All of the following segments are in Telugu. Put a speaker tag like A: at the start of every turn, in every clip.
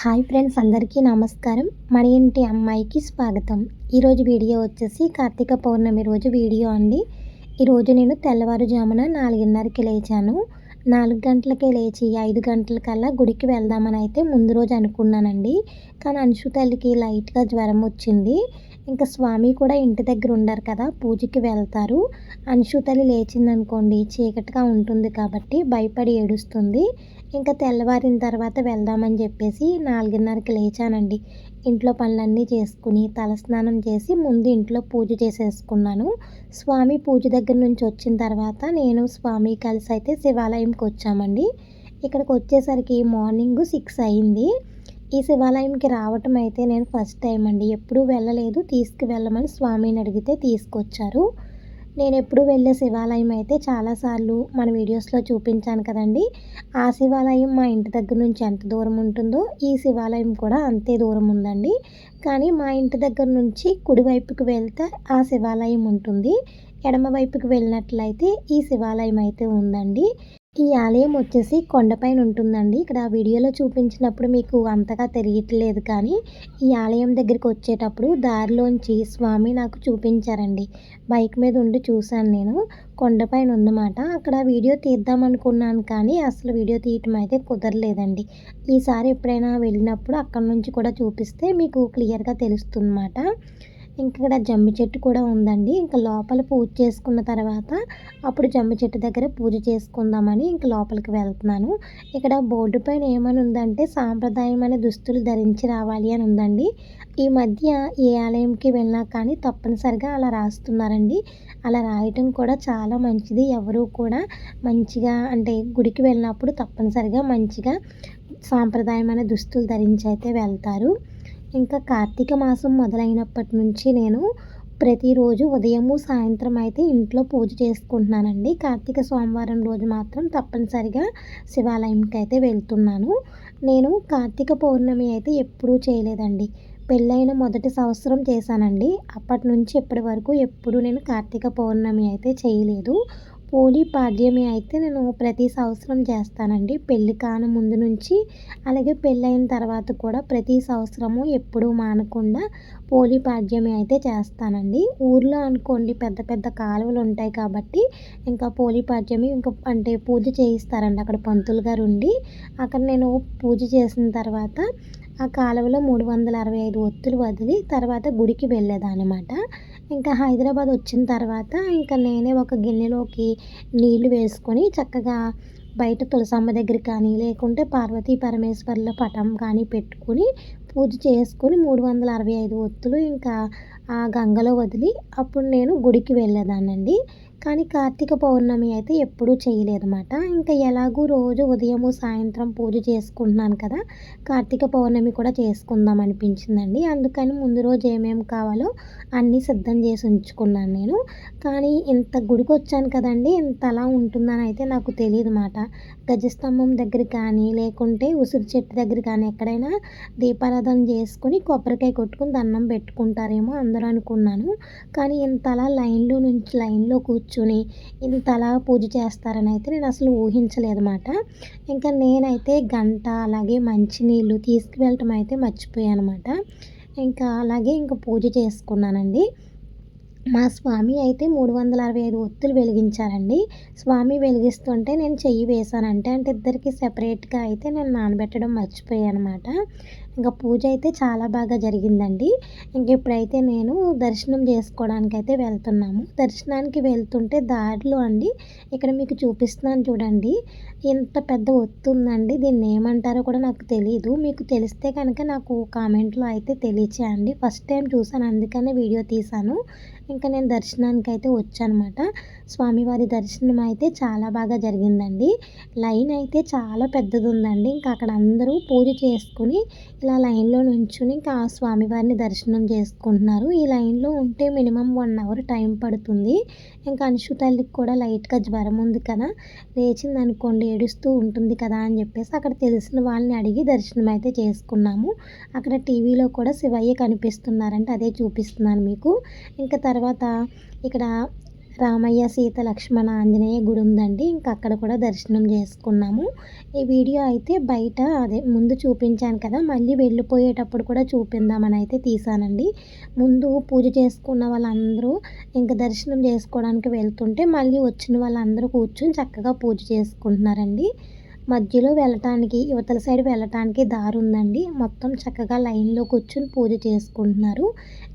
A: హాయ్ ఫ్రెండ్స్ అందరికీ నమస్కారం. మన ఇంటి అమ్మాయికి స్వాగతం. ఈరోజు వీడియో వచ్చేసి కార్తీక పౌర్ణమి రోజు వీడియో అండి. ఈరోజు నేను తెల్లవారుజామున నాలుగున్నరకి లేచాను. నాలుగు గంటలకే లేచి ఐదు గంటలకల్లా గుడికి వెళ్దామని అయితే ముందు రోజు అనుకున్నానండి. కానీ అంశు తల్లికి లైట్గా జ్వరం వచ్చింది. ఇంకా స్వామి కూడా ఇంటి దగ్గర ఉండరు కదా పూజకి వెళ్తారు. అంశు లేచిందనుకోండి చీకటిగా ఉంటుంది కాబట్టి భయపడి ఏడుస్తుంది. ఇంకా తెల్లవారిన తర్వాత వెళ్దామని చెప్పేసి నాలుగున్నరకి లేచానండి. ఇంట్లో పనులన్నీ చేసుకుని తలస్నానం చేసి ముందు ఇంట్లో పూజ చేసేసుకున్నాను. స్వామి పూజ దగ్గర నుంచి వచ్చిన తర్వాత నేను స్వామి కలిసి అయితే శివాలయంకి వచ్చామండి. ఇక్కడికి వచ్చేసరికి మార్నింగ్ సిక్స్ అయింది. ఈ శివాలయంకి రావటం అయితే నేను ఫస్ట్ టైం అండి. ఎప్పుడూ వెళ్ళలేదు. తీసుకువెళ్ళమని స్వామిని అడిగితే తీసుకొచ్చారు. నేను ఎప్పుడు వెళ్ళే శివాలయం అయితే చాలాసార్లు మన వీడియోస్లో చూపించాను కదండి. ఆ శివాలయం మా ఇంటి దగ్గర నుంచి ఎంత దూరం ఉంటుందో ఈ శివాలయం కూడా అంతే దూరం ఉందండి. కానీ మా ఇంటి దగ్గర నుంచి కుడివైపుకి వెళ్తే ఆ శివాలయం ఉంటుంది. ఎడమవైపుకి వెళ్ళినట్లయితే ఈ శివాలయం అయితే ఉందండి. ఈ ఆలయం వచ్చేసి కొండపైన ఉంటుందండి. ఇక్కడ వీడియోలో చూపించినప్పుడు మీకు అంతగా తెలియట్లేదు కానీ ఈ ఆలయం దగ్గరికి వచ్చేటప్పుడు దారిలోంచి స్వామి నాకు చూపించారండి. బైక్ మీద ఉండి చూశాను నేను. కొండపైన ఉందన్నమాట. అక్కడ వీడియో తీద్దాం అనుకున్నాను కానీ అసలు వీడియో తీయటం అయితే కుదరలేదండి. ఈసారి ఎప్పుడైనా వెళ్ళినప్పుడు అక్కడ నుంచి కూడా చూపిస్తే మీకు క్లియర్గా తెలుస్తుందన్నమాట. ఇక్కడ జమ్మి చెట్టు కూడా ఉందండి. ఇంకా లోపల పూజ చేసుకున్న తర్వాత అప్పుడు జమ్మి చెట్టు దగ్గర పూజ చేసుకుందామని ఇంక లోపలికి వెళ్తున్నాను. ఇక్కడ బోర్డు పైన ఏమని ఉందంటే సాంప్రదాయమైన దుస్తులు ధరించి రావాలి అని ఉందండి. ఈ మధ్య ఏ ఆలయంకి వెళ్ళినా కానీ తప్పనిసరిగా అలా రాస్తున్నారండి. అలా రాయటం కూడా చాలా మంచిది. ఎవరు కూడా మంచిగా అంటే గుడికి వెళ్ళినప్పుడు తప్పనిసరిగా మంచిగా సాంప్రదాయమైన దుస్తులు ధరించి అయితే వెళ్తారు. ఇంకా కార్తీక మాసం మొదలైనప్పటి నుంచి నేను ప్రతిరోజు ఉదయము సాయంత్రం అయితే ఇంట్లో పూజ చేసుకుంటున్నానండి. కార్తీక సోమవారం రోజు మాత్రం తప్పనిసరిగా శివాలయంకి అయితే వెళ్తున్నాను. నేను కార్తీక పౌర్ణమి అయితే ఎప్పుడూ చేయలేదండి. పెళ్ళైన మొదటి సంవత్సరం చేశానండి. అప్పటి నుంచి ఇప్పటి వరకు ఎప్పుడు నేను కార్తీక పౌర్ణమి అయితే చేయలేదు. పోలీ పాడ్యమి అయితే నేను ప్రతి సంవత్సరం చేస్తానండి. పెళ్ళి కాని ముందు నుంచి అలాగే పెళ్ళైన తర్వాత కూడా ప్రతి సంవత్సరము ఎప్పుడూ మానకుండా పోలీ పాడ్యమి అయితే చేస్తానండి. ఊర్లో అనుకోండి పెద్ద పెద్ద కాలువలు ఉంటాయి కాబట్టి ఇంకా పోలీ పాడ్యమి ఇంకా అంటే పూజ చేయిస్తారండి. అక్కడ పంతులు గారు ఉండి అక్కడ నేను పూజ చేసిన తర్వాత ఆ కాలువలో మూడు వందల అరవై ఐదు ఒత్తులు వదిలి తర్వాత గుడికి వెళ్ళేదన్నమాట. ఇంకా హైదరాబాద్ వచ్చిన తర్వాత ఇంకా నేనే ఒక గిన్నెలోకి నీళ్ళు వేసుకొని చక్కగా బయట తులసమ్మ దగ్గర కానీ లేకుంటే పార్వతీ పరమేశ్వర్ల పటం కానీ పెట్టుకుని పూజ చేసుకుని మూడు వందల అరవై ఐదు ఒత్తులు ఇంకా ఆ గంగలో వదిలి అప్పుడు నేను గుడికి వెళ్ళేదానండి కానీ కార్తీక పౌర్ణమి అయితే ఎప్పుడూ చేయలేదన్నమాట. ఇంకా ఎలాగూ రోజు ఉదయము సాయంత్రం పూజ చేసుకుంటున్నాను కదా కార్తీక పౌర్ణమి కూడా చేసుకుందాం అనిపించిందండి. అందుకని ముందు రోజు ఏమేమి కావాలో అన్నీ సిద్ధం చేసి ఉంచుకున్నాను నేను. కానీ ఇంత గుడికి వచ్చాను కదండి ఇంత అలా ఉంటుందని అయితే నాకు తెలియదు మాట గజస్తంభం దగ్గర కానీ లేకుంటే ఉసిరి చెట్టు దగ్గర కానీ ఎక్కడైనా దీపారాధన చేసుకుని కొబ్బరికాయ కొట్టుకుని దండం పెట్టుకుంటారేమో అందరూ అనుకున్నాను. కానీ ఇంతలా లైన్లో నుంచి లైన్లో కూర్చు ఇంతలా పూజ చేస్తారని అయితే నేను అసలు ఊహించలేదన్నమాట. ఇంకా నేనైతే గంట అలాగే మంచినీళ్ళు తీసుకువెళ్ళటం అయితే మర్చిపోయాను అనమాట ఇంకా అలాగే ఇంకా పూజ చేసుకున్నానండి. మా స్వామి అయితే మూడు వందల అరవై ఐదు ఒత్తులు వెలిగించారండి. స్వామి వెలిగిస్తుంటే నేను చెయ్యి వేశానంటే అంటే ఇద్దరికి సెపరేట్గా అయితే నేను నానబెట్టడం మర్చిపోయాను అనమాట ఇంకా పూజ అయితే చాలా బాగా జరిగిందండి. ఇంక ఇప్పుడైతే నేను దర్శనం చేసుకోవడానికి అయితే వెళ్తున్నాము. దర్శనానికి వెళ్తుంటే దారిలో అండి ఇక్కడ మీకు చూపిస్తున్నాను చూడండి. ఇంత పెద్ద ఒత్తుందండి దీన్ని ఏమంటారో కూడా నాకు తెలియదు మీకు తెలిస్తే కనుక నాకు కామెంట్లో అయితే తెలియచేయండి. ఫస్ట్ టైం చూసాను అందుకనే వీడియో తీశాను. ఇంకా నేను దర్శనానికి అయితే వచ్చానమాట. స్వామివారి దర్శనం అయితే చాలా బాగా జరిగిందండి. లైన్ అయితే చాలా పెద్దది ఉందండి ఇంకా అక్కడ అందరూ పూజ చేసుకుని ఇట్లా లైన్లో నుంచుని ఇంకా స్వామివారిని దర్శనం చేసుకుంటున్నారు. ఈ లైన్లో ఉంటే మినిమం వన్ అవర్ టైం పడుతుంది. ఇంకా అంశు తల్లికి కూడా లైట్గా జ్వరం ఉంది కదా లేచింది అనుకోండి ఏడుస్తూ ఉంటుంది కదా అని చెప్పేసి అక్కడ తెలిసిన వాళ్ళని అడిగి దర్శనం అయితే చేసుకున్నాము. అక్కడ టీవీలో కూడా శివయ్య కనిపిస్తున్నారంటే అదే చూపిస్తున్నాను మీకు. ఇంకా తర్వాత ఇక్కడ రామయ్య సీత లక్ష్మణ ఆంజనేయ గుడి ఉందండి. ఇంకా అక్కడ కూడా దర్శనం చేసుకున్నాము. ఈ వీడియో అయితే బయట అదే ముందు చూపించాను కదా మళ్ళీ వెళ్ళిపోయేటప్పుడు కూడా చూపిందామని అయితే తీసానండి. ముందు పూజ చేసుకున్న వాళ్ళందరూ ఇంకా దర్శనం చేసుకోవడానికి వెళ్తుంటే మళ్ళీ వచ్చిన వాళ్ళందరూ కూర్చొని చక్కగా పూజ చేసుకుంటున్నారండి. మధ్యలో వెళ్ళటానికి యువతల సైడ్ వెళ్ళటానికి దారి ఉందండి మొత్తం చక్కగా లైన్లో కూర్చొని పూజ చేసుకుంటున్నారు.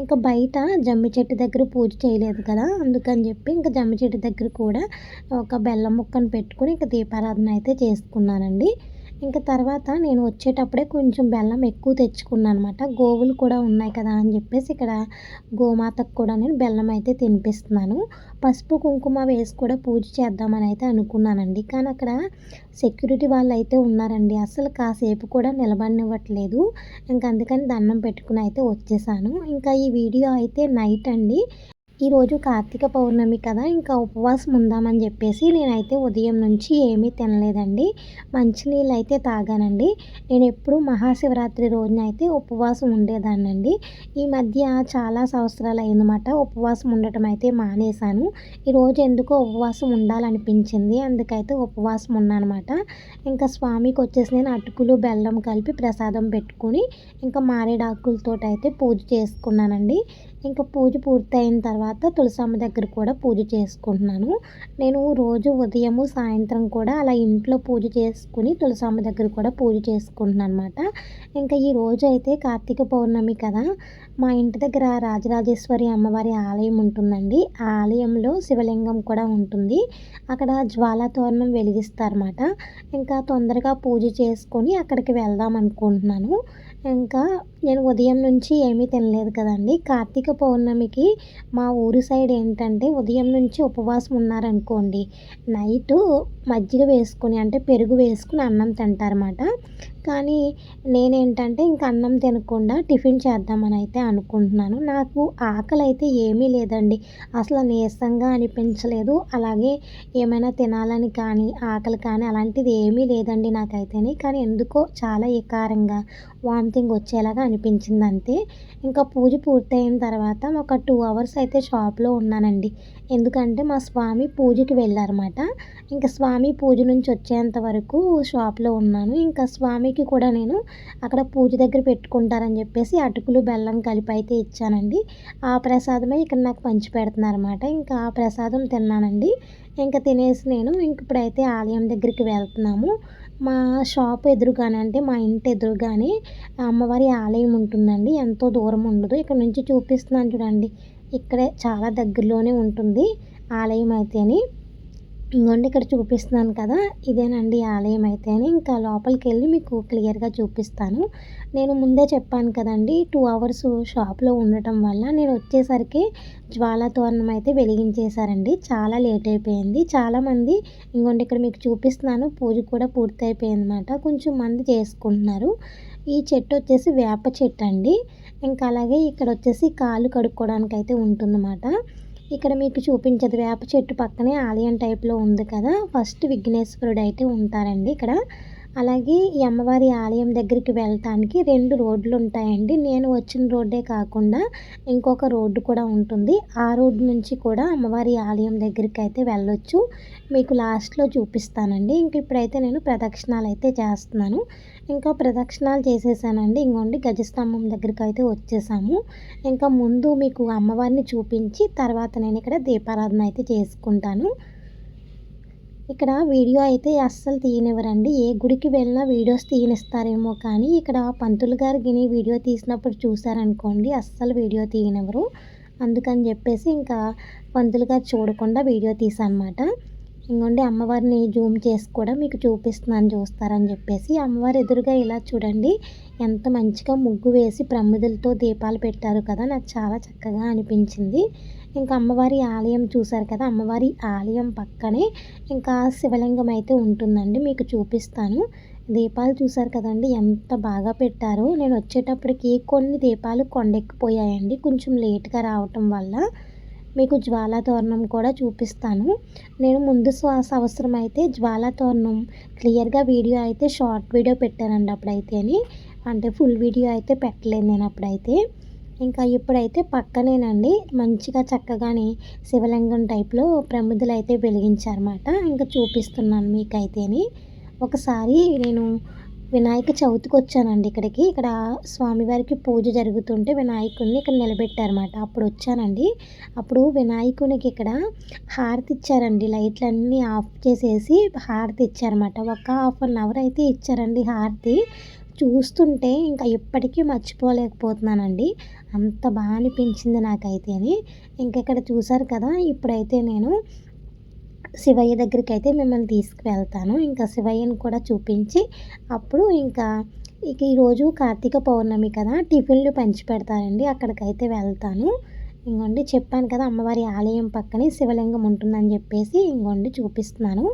A: ఇంకా బయట జమ్మి చెట్టు దగ్గర పూజ చేయలేదు కదా అందుకని చెప్పి ఇంకా జమ్మి చెట్టు దగ్గర కూడా ఒక బెల్లం ముక్కను పెట్టుకుని ఇంకా దీపారాధన అయితే చేసుకున్నానండి. ఇంకా తర్వాత నేను వచ్చేటప్పుడే కొంచెం బెల్లం ఎక్కువ తెచ్చుకున్నాను అనమాట గోవులు కూడా ఉన్నాయి కదా అని చెప్పేసి ఇక్కడ గోమాతకు కూడా నేను బెల్లం అయితే తినిపిస్తున్నాను. పసుపు కుంకుమ వేసి కూడా పూజ చేద్దామని అయితే అనుకున్నానండి. కానీ అక్కడ సెక్యూరిటీ వాళ్ళు అయితే ఉన్నారండి. అసలు కాసేపు కూడా నిలబడినివ్వట్లేదు. ఇంకా అందుకని దండం పెట్టుకుని అయితే వచ్చేసాను. ఇంకా ఈ వీడియో అయితే నైట్ అండి. ఈరోజు కార్తీక పౌర్ణమి కదా ఇంకా ఉపవాసం ఉందామని చెప్పేసి నేనైతే ఉదయం నుంచి ఏమీ తినలేదండి. మంచినీళ్ళు అయితే తాగానండి. నేను ఎప్పుడు మహాశివరాత్రి రోజున అయితే ఉపవాసం ఉండేదాన్నండి. ఈ మధ్య చాలా సంవత్సరాలు అయిందన్నమాట ఉపవాసం ఉండటం అయితే మానేశాను. ఈరోజు ఎందుకో ఉపవాసం ఉండాలనిపించింది అందుకైతే ఉపవాసం ఉన్నానమాట ఇంకా స్వామికి వచ్చేసి నేను అటుకులు బెల్లం కలిపి ప్రసాదం పెట్టుకుని ఇంకా మారేడాకులతో అయితే పూజ చేసుకున్నానండి. ఇంకా పూజ పూర్తయిన తర్వాత తులసమ్మ దగ్గర కూడా పూజ చేసుకుంటున్నాను. నేను రోజు ఉదయము సాయంత్రం కూడా అలా ఇంట్లో పూజ చేసుకుని తులసమ్మ దగ్గర కూడా పూజ చేసుకుంటున్నాను అనమాట ఇంకా ఈ రోజు అయితే కార్తీక పౌర్ణమి కదా. మా ఇంటి దగ్గర రాజరాజేశ్వరి అమ్మవారి ఆలయం ఉంటుందండి. ఆ ఆలయంలో శివలింగం కూడా ఉంటుంది. అక్కడ జ్వాలా తోరణం వెలిగిస్తారన్నమాట. ఇంకా తొందరగా పూజ చేసుకొని అక్కడికి వెళ్దాం అనుకుంటున్నాను. ఇంకా నేను ఉదయం నుంచి ఏమీ తినలేదు కదండి. కార్తీక పౌర్ణమికి మా ఊరి సైడ్ ఏంటంటే ఉదయం నుంచి ఉపవాసం ఉన్నారనుకోండి. నైటు మజ్జిగ వేసుకొని అంటే పెరుగు వేసుకుని అన్నం తింటారన్నమాట. కానీ నేనేంటంటే ఇంక అన్నం తినకుండా టిఫిన్ చేద్దామని అయితే అనుకుంటున్నాను. నాకు ఆకలి అయితే ఏమీ లేదండి. అసలు నీరసంగా అనిపించలేదు. అలాగే ఏమైనా తినాలని కానీ ఆకలి కానీ అలాంటిది ఏమీ లేదండి నాకైతేనే. కానీ ఎందుకో చాలా ఎకారంగా వామిటింగ్ వచ్చేలాగా అనిపించింది అంతే. ఇంకా పూజ పూర్తయిన తర్వాత ఒక టూ అవర్స్ అయితే షాప్లో ఉన్నానండి. ఎందుకంటే మా స్వామి పూజకి వెళ్ళారన్నమాట. ఇంకా స్వామి పూజ నుంచి వచ్చేంత వరకు షాప్లో ఉన్నాను. ఇంకా స్వామికి కూడా నేను అక్కడ పూజ దగ్గర పెట్టుకుంటారని చెప్పేసి అటుకులు బెల్లం కలిపి అయితే ఇచ్చానండి. ఆ ప్రసాదమే ఇక్కడ నాకు పంచి పెడుతున్నారన్నమాట. ఇంకా ఆ ప్రసాదం తిన్నానండి. ఇంకా తినేసి నేను ఇంక ఇప్పుడైతే ఆలయం దగ్గరికి వెళ్తున్నాము. మా షాప్ ఎదురుగానే అంటే మా ఇంటి ఎదురుగానే అమ్మవారి ఆలయం ఉంటుందండి. ఎంతో దూరం ఉండదు. ఇక్కడ నుంచి చూపిస్తున్నాను చూడండి. ఇక్కడే చాలా దగ్గరలోనే ఉంటుంది ఆలయం అయితేని. ఇంకోండి ఇక్కడ చూపిస్తున్నాను కదా. ఇదేనండి ఆలయం అయితే ఇంకా లోపలికి వెళ్ళి మీకు క్లియర్గా చూపిస్తాను. నేను ముందే చెప్పాను కదండి టూ అవర్స్ షాప్లో ఉండటం వల్ల నేను వచ్చేసరికి జ్వాలతోరణం అయితే వెలిగించేశారండి. చాలా లేట్ అయిపోయింది. చాలామంది ఇంకోండి ఇక్కడ మీకు చూపిస్తున్నాను. పూజ కూడా పూర్తి అయిపోయింది అనమాట కొంచెం మంది చేసుకుంటున్నారు. ఈ చెట్టు వచ్చేసి వేప చెట్టు అండి ఇంకా అలాగే ఇక్కడ వచ్చేసి కాలు కడుక్కోవడానికి అయితే ఉంటుందన్నమాట. ఇక్కడ మీకు చూపించదు వేప చెట్టు పక్కనే ఆలయం టైప్లో ఉంది కదా. ఫస్ట్ విఘ్నేశ్వరుడు అయితే ఉంటారండి ఇక్కడ. అలాగే ఈ అమ్మవారి ఆలయం దగ్గరికి వెళ్ళటానికి రెండు రోడ్లు ఉంటాయండి. నేను వచ్చిన రోడ్డే కాకుండా ఇంకొక రోడ్డు కూడా ఉంటుంది. ఆ రోడ్డు నుంచి కూడా అమ్మవారి ఆలయం దగ్గరికి అయితే వెళ్ళొచ్చు. మీకు లాస్ట్లో చూపిస్తానండి. ఇంక ఇప్పుడైతే నేను ప్రదక్షిణాలు అయితే చేస్తున్నాను. ఇంకా ప్రదక్షిణాలు చేసేసానండి. ఇంకోండి గజస్తంభం దగ్గరికి అయితే వచ్చేసాము. ఇంకా ముందు మీకు అమ్మవారిని చూపించి తర్వాత నేను ఇక్కడ దీపారాధన అయితే చేసుకుంటాను. ఇక్కడ వీడియో అయితే అస్సలు తీయనివ్వరండి. ఏ గుడికి వెళ్ళినా వీడియోస్ తీయనిస్తారేమో కానీ ఇక్కడ పంతులు గారు గిని వీడియో తీసినప్పుడు చూసారనుకోండి అస్సలు వీడియో తీయనివ్వరు. అందుకని చెప్పేసి ఇంకా పంతులు గారు చూడకుండా వీడియో తీసానమాట ఇంకోండి అమ్మవారిని జూమ్ చేసి కూడా మీకు చూపిస్తున్నాను చూస్తారని చెప్పేసి అమ్మవారి ఎదురుగా ఇలా చూడండి ఎంత మంచిగా ముగ్గు వేసి ప్రమిదలతో దీపాలు పెట్టారు కదా నాకు చాలా చక్కగా అనిపించింది. ఇంకా అమ్మవారి ఆలయం చూశారు కదా అమ్మవారి ఆలయం పక్కనే ఇంకా శివలింగం అయితే ఉంటుందండి మీకు చూపిస్తాను. దీపాలు చూసారు కదండి ఎంత బాగా పెట్టారో. నేను వచ్చేటప్పటికి కొన్ని దీపాలు కొండెక్కిపోయాయండి కొంచెం లేట్గా రావటం వల్ల. మీకు జ్వాలా తోరణం కూడా చూపిస్తాను. నేను ముందు శ్వాస అవసరం అయితే జ్వాలా తోరణం క్లియర్గా వీడియో అయితే షార్ట్ వీడియో పెట్టానండి అప్పుడైతేని. అంటే ఫుల్ వీడియో అయితే పెట్టలేదు నేను అప్పుడైతే. ఇంకా ఇప్పుడైతే పక్కనేనండి. మంచిగా చక్కగాని శివలింగం టైప్లో ప్రమిదలు అయితే వెలిగించారన్నమాట. ఇంకా చూపిస్తున్నాను మీకైతేని. ఒకసారి నేను వినాయక చవితికి వచ్చానండి ఇక్కడికి. ఇక్కడ స్వామివారికి పూజ జరుగుతుంటే వినాయకుడిని ఇక్కడ నిలబెట్టారన్నమాట. అప్పుడు వచ్చానండి అప్పుడు వినాయకునికి ఇక్కడ హారతి ఇచ్చారండి. లైట్లన్నీ ఆఫ్ చేసేసి హారతి ఇచ్చారన్నమాట. ఒక హాఫ్ అన్ అవర్ అయితే ఇచ్చారండి హారతి. చూస్తుంటే ఇంకా ఇప్పటికీ మర్చిపోలేకపోతున్నానండి. అంత బాగా అనిపించింది నాకైతే అని ఇంకా ఇక్కడ చూసారు కదా ఇప్పుడైతే నేను శివయ్య దగ్గరికి అయితే మిమ్మల్ని తీసుకువెళ్తాను. ఇంకా శివయ్యని కూడా చూపించి అప్పుడు ఇంకా ఇక ఈరోజు కార్తీక పౌర్ణమి కదా టిఫిన్లు పంచి పెడతారండి అక్కడికైతే వెళ్తాను. ఇంకోండి చెప్పాను కదా అమ్మవారి ఆలయం పక్కనే శివలింగం ఉంటుందని చెప్పేసి ఇంకోండి చూపిస్తున్నాను.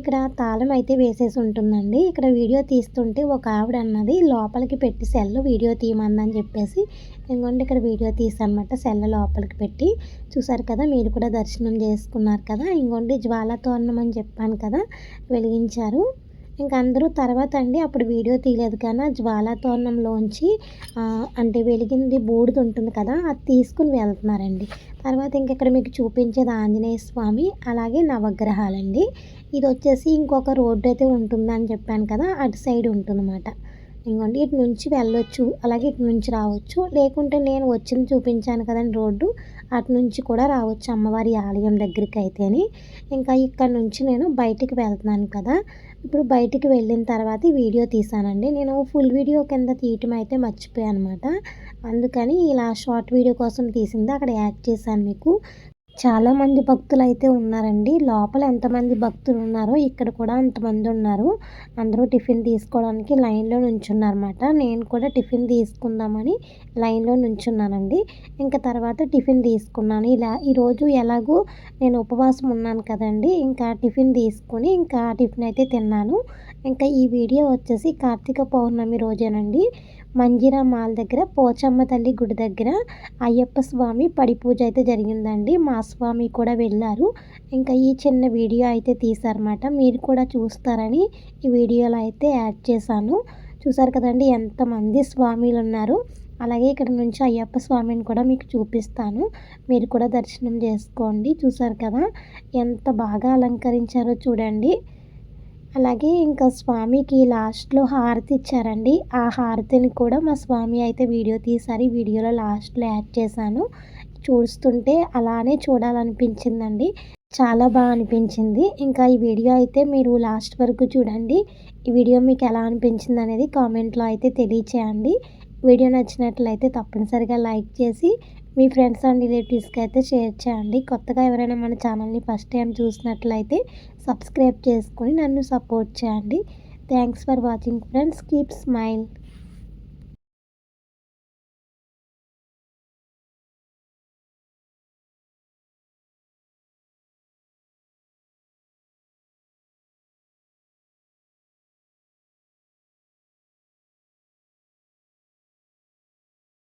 A: ఇక్కడ తాళం అయితే వేసేసి ఉంటుందండి. ఇక్కడ వీడియో తీస్తుంటే ఒక ఆవిడ అన్నది లోపలికి పెట్టి సెల్ వీడియో తీయమందని చెప్పేసి ఇంకోండి ఇక్కడ వీడియో తీసానమాట సెల్ లోపలికి పెట్టి. చూసారు కదా మీరు కూడా దర్శనం చేసుకున్నారు కదా. ఇంకోండి జ్వాలతోరణం అని చెప్పాను కదా వెలిగించారు. ఇంక అందరూ తర్వాత అండి అప్పుడు వీడియో తీయలేదు కానీ ఆ తోరణంలోంచి అంటే వెలిగింది బూడిద ఉంటుంది కదా అది తీసుకుని వెళ్తున్నారండి. తర్వాత ఇంక ఇక్కడ మీకు చూపించేది ఆంజనేయ స్వామి అలాగే నవగ్రహాలండి. ఇది వచ్చేసి ఇంకొక రోడ్డు అయితే ఉంటుందని చెప్పాను కదా అటు సైడ్ ఉంటుందన్నమాట. ఇంకోండి ఇటు నుంచి వెళ్ళొచ్చు అలాగే ఇటు నుంచి రావచ్చు. లేకుంటే నేను వచ్చింది చూపించాను కదండి రోడ్డు అటు నుంచి కూడా రావచ్చు అమ్మవారి ఆలయం దగ్గరికి అయితేని ఇంకా ఇక్కడ నుంచి నేను బయటికి వెళ్తున్నాను కదా ఇప్పుడు బయటికి వెళ్ళిన తర్వాత వీడియో తీసానండి. నేను ఫుల్ వీడియో కింద తీయటం అయితే మర్చిపోయాను అనమాట అందుకని ఇలా షార్ట్ వీడియో కోసం తీసింది. అక్కడ యాడ్ చేశాను మీకు. చాలామంది భక్తులు అయితే ఉన్నారండి. లోపల ఎంతమంది భక్తులు ఉన్నారో ఇక్కడ కూడా అంతమంది ఉన్నారు. అందరూ టిఫిన్ తీసుకోవడానికి లైన్లో నుంచున్నారన్నమాట. నేను కూడా టిఫిన్ తీసుకుందామని లైన్లో నుంచున్నానండి. ఇంకా తర్వాత టిఫిన్ తీసుకున్నాను. ఇలా ఈరోజు ఎలాగో నేను ఉపవాసం ఉన్నాను కదండి. ఇంకా టిఫిన్ తీసుకొని ఇంకా టిఫిన్ అయితే తిన్నాను. ఇంకా ఈ వీడియో వచ్చేసి కార్తీక పౌర్ణమి రోజేనండి. మంజీరా మాల్ దగ్గర పోచమ్మ తల్లి గుడి దగ్గర అయ్యప్ప స్వామి పడి పూజ అయితే జరిగిందండి. మా స్వామి కూడా వెళ్ళారు. ఇంకా ఈ చిన్న వీడియో అయితే తీసారన్నమాట మీరు కూడా చూస్తారని ఈ వీడియోలో అయితే యాడ్ చేశాను. చూసారు కదండి ఎంతమంది స్వామిలు ఉన్నారు. అలాగే ఇక్కడ నుంచి అయ్యప్ప స్వామిని కూడా మీకు చూపిస్తాను. మీరు కూడా దర్శనం చేసుకోండి. చూసారు కదా ఎంత బాగా అలంకరించారో చూడండి. అలాగే ఇంకా స్వామికి లాస్ట్లో హారతి ఇచ్చారండి. ఆ హారతిని కూడా మా స్వామి అయితే వీడియో తీసారు. వీడియోలో లాస్ట్లో యాడ్ చేశాను. చూస్తుంటే అలానే చూడాలనిపించిందండి. చాలా బాగా అనిపించింది. ఇంకా ఈ వీడియో అయితే మీరు లాస్ట్ వరకు చూడండి. ఈ వీడియో మీకు ఎలా అనిపించింది అనేది కామెంట్లో అయితే తెలియచేయండి. వీడియో నచ్చినట్లయితే తప్పనిసరిగా లైక్ చేసి మీ ఫ్రెండ్స్ అండ్ రిలేటివ్స్కి అయితే షేర్ చేయండి. కొత్తగా ఎవరైనా మన ఛానల్ని ఫస్ట్ టైం చూసినట్లయితే సబ్స్క్రైబ్ చేసుకొని నన్ను సపోర్ట్ చేయండి. Thanks for watching friends keep smile